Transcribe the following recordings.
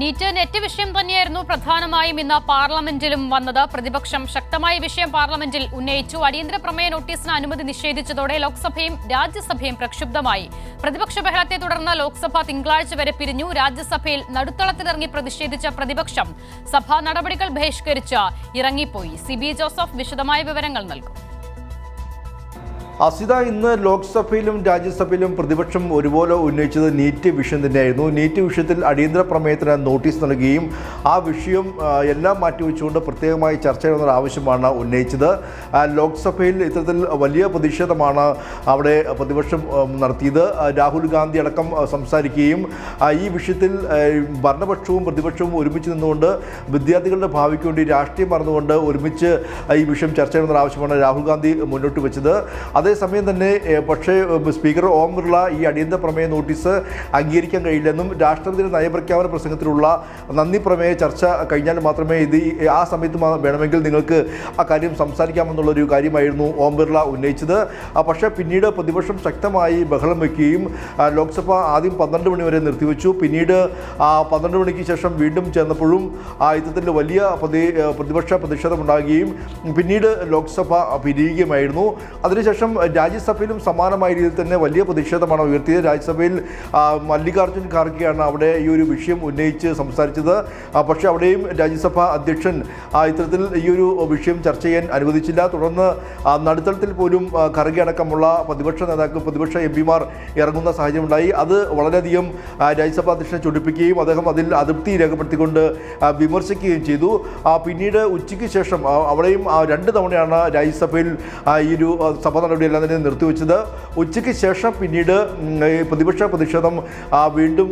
NEET net വിഷയം തന്നെയായിരുന്നു പ്രധാനമായും ഇന്ന് പാർലമെന്റിലും വന്നത്. പ്രതിപക്ഷം ശക്തമായ വിഷയം പാർലമെന്റിൽ ഉന്നയിച്ചു. അടിയന്തര പ്രമേയ നോട്ടീസിന് അനുമതി നിഷേധിച്ചതോടെ ലോക്സഭയും രാജ്യസഭയും പ്രക്ഷുബ്ധമായി. പ്രതിപക്ഷ ബഹളത്തെ തുടർന്ന് ലോക്സഭ തിങ്കളാഴ്ച വരെ പിരിഞ്ഞു. രാജ്യസഭയിൽ നടുത്തളത്തിലിറങ്ങി പ്രതിഷേധിച്ച പ്രതിപക്ഷം സഭാ നടപടികൾ ബഹിഷ്കരിച്ച് ഇറങ്ങിപ്പോയി. സി ജോസഫ് വിശദമായ വിവരങ്ങൾ നൽകും. അസിത ഇന്ന് ലോക്സഭയിലും രാജ്യസഭയിലും പ്രതിപക്ഷം ഒരുപോലെ ഉന്നയിച്ചത് നീറ്റ് വിഷയം തന്നെയായിരുന്നു. നീറ്റ് വിഷയത്തിൽ അടിയന്തര പ്രമേയത്തിന് നോട്ടീസ് നൽകുകയും ആ വിഷയം എല്ലാം മാറ്റിവെച്ചുകൊണ്ട് പ്രത്യേകമായി ചർച്ച ചെയ്യണമെന്ന ആവശ്യമാണ് ഉന്നയിച്ചത്. ലോക്സഭയിൽ ഇത്തരത്തിൽ വലിയ പ്രതിഷേധമാണ് അവിടെ പ്രതിപക്ഷം നടത്തിയത്. രാഹുൽ ഗാന്ധി അടക്കം സംസാരിക്കുകയും ഈ വിഷയത്തിൽ ഭരണപക്ഷവും പ്രതിപക്ഷവും ഒരുമിച്ച് നിന്നുകൊണ്ട് വിദ്യാർത്ഥികളുടെ ഭാവിക്ക് വേണ്ടി രാഷ്ട്രീയം മറന്നുകൊണ്ട് ഒരുമിച്ച് ഈ വിഷയം ചർച്ച ചെയ്യണമെന്ന ആവശ്യമാണ് രാഹുൽ ഗാന്ധി മുന്നോട്ട് വെച്ചത്. അതേസമയം തന്നെ പക്ഷേ സ്പീക്കർ ഓം ബിർള ഈ അടിയന്തര പ്രമേയ നോട്ടീസ് അംഗീകരിക്കാൻ കഴിയില്ലെന്നും രാഷ്ട്രപതിയുടെ നയപ്രഖ്യാപന പ്രസംഗത്തിലുള്ള നന്ദി പ്രമേയ ചർച്ച കഴിഞ്ഞാൽ മാത്രമേ ഇത് ആ സമയത്ത് വേണമെങ്കിൽ നിങ്ങൾക്ക് ആ കാര്യം സംസാരിക്കാമെന്നുള്ളൊരു കാര്യമായിരുന്നു ഓം ബിർള ഉന്നയിച്ചത്. പക്ഷേ പിന്നീട് പ്രതിപക്ഷം ശക്തമായി ബഹളം വയ്ക്കുകയും ലോക്സഭ ആദ്യം പന്ത്രണ്ട് മണി വരെ നിർത്തിവെച്ചു. പിന്നീട് പന്ത്രണ്ട് മണിക്ക് ശേഷം വീണ്ടും ചേർന്നപ്പോഴും ആ ഇത്തരത്തിൽ വലിയ പ്രതി പ്രതിപക്ഷ പ്രതിഷേധമുണ്ടാകുകയും പിന്നീട് ലോക്സഭ പിരിയുകയുമായിരുന്നു. അതിനുശേഷം രാജ്യസഭയിലും സമാനമായ രീതിയിൽ തന്നെ വലിയ പ്രതിഷേധമാണ് ഉയർത്തിയത്. രാജ്യസഭയിൽ മല്ലികാർജുൻ ഖാർഗെയാണ് അവിടെ ഈ ഒരു വിഷയം ഉന്നയിച്ച് സംസാരിച്ചത്. പക്ഷേ അവിടെയും രാജ്യസഭ അധ്യക്ഷൻ ഇത്തരത്തിൽ ഈ ഒരു വിഷയം ചർച്ച ചെയ്യാൻ അനുവദിച്ചില്ല. തുടർന്ന് നടുത്തളത്തിൽ പോലും ഖർഗെ അടക്കമുള്ള പ്രതിപക്ഷ നേതാക്കൾ പ്രതിപക്ഷ എം പിമാർ ഇറങ്ങുന്ന സാഹചര്യമുണ്ടായി. അത് വളരെയധികം രാജ്യസഭാ അധ്യക്ഷനെ ചൊടിപ്പിക്കുകയും അദ്ദേഹം അതിൽ അതൃപ്തി രേഖപ്പെടുത്തിക്കൊണ്ട് വിമർശിക്കുകയും ചെയ്തു. പിന്നീട് ഉച്ചയ്ക്ക് ശേഷം അവിടെയും രണ്ട് തവണയാണ് രാജ്യസഭയിൽ ഈ ഒരു സഭ സഭ നടപടിയെല്ലാം തന്നെ നിർത്തിവെച്ചത്. ഉച്ചയ്ക്ക് ശേഷം പിന്നീട് പ്രതിപക്ഷ പ്രതിഷേധം വീണ്ടും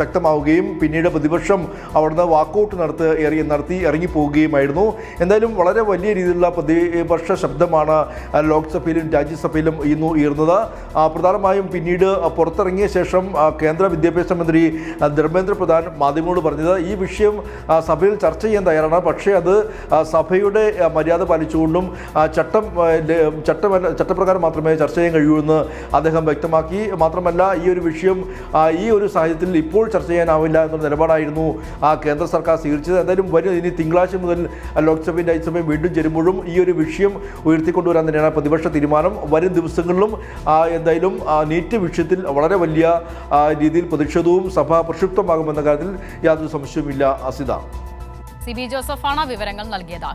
ശക്തമാവുകയും പിന്നീട് പ്രതിപക്ഷം അവിടുന്ന് വാക്കൗട്ട് നടത്ത് ഇറങ്ങി നടത്തി ഇറങ്ങിപ്പോവുകയുമായിരുന്നു. എന്തായാലും വളരെ വലിയ രീതിയിലുള്ള പ്രതിപക്ഷ ശബ്ദമാണ് ലോക്സഭയിലും രാജ്യസഭയിലും ഇന്ന് ഉയർന്നത്. പ്രധാനമായും പിന്നീട് പുറത്തിറങ്ങിയ ശേഷം കേന്ദ്ര വിദ്യാഭ്യാസ മന്ത്രി ധർമ്മേന്ദ്ര പ്രധാൻ മാധ്യമങ്ങളോട് പറഞ്ഞത് ഈ വിഷയം സഭയിൽ ചർച്ച ചെയ്യാൻ തയ്യാറാണ്. പക്ഷേ അത് സഭയുടെ മര്യാദ പാലിച്ചുകൊണ്ടും ചട്ടം ചട്ടമല്ല മാത്രമേ ചർച്ച ചെയ്യാൻ കഴിയൂ എന്ന് അദ്ദേഹം വ്യക്തമാക്കി. മാത്രമല്ല ഈ ഒരു വിഷയം ഈ ഒരു സാഹചര്യത്തിൽ ഇപ്പോൾ ചർച്ച ചെയ്യാനാവില്ല എന്നൊരു നിലപാടായിരുന്നു ആ കേന്ദ്ര സർക്കാർ സ്വീകരിച്ചത്. എന്തായാലും വരും. ഇനി തിങ്കളാഴ്ച മുതൽ ലോക്സഭയും രാജ്യസഭയും വീണ്ടും ചേരുമ്പോഴും ഈ ഒരു വിഷയം ഉയർത്തിക്കൊണ്ടുവരാൻ തന്നെയാണ് പ്രതിപക്ഷ തീരുമാനം. വരും ദിവസങ്ങളിലും എന്തായാലും നീറ്റ് വിഷയത്തിൽ വളരെ വലിയ രീതിയിൽ പ്രതിഷേധവും സഭ പ്രക്ഷുബ്ധമാകുമെന്ന കാര്യത്തിൽ യാതൊരു സംശയവുമില്ല. അസിത. സി ബി ജോസഫാണ് വിവരങ്ങൾ നൽകിയത്.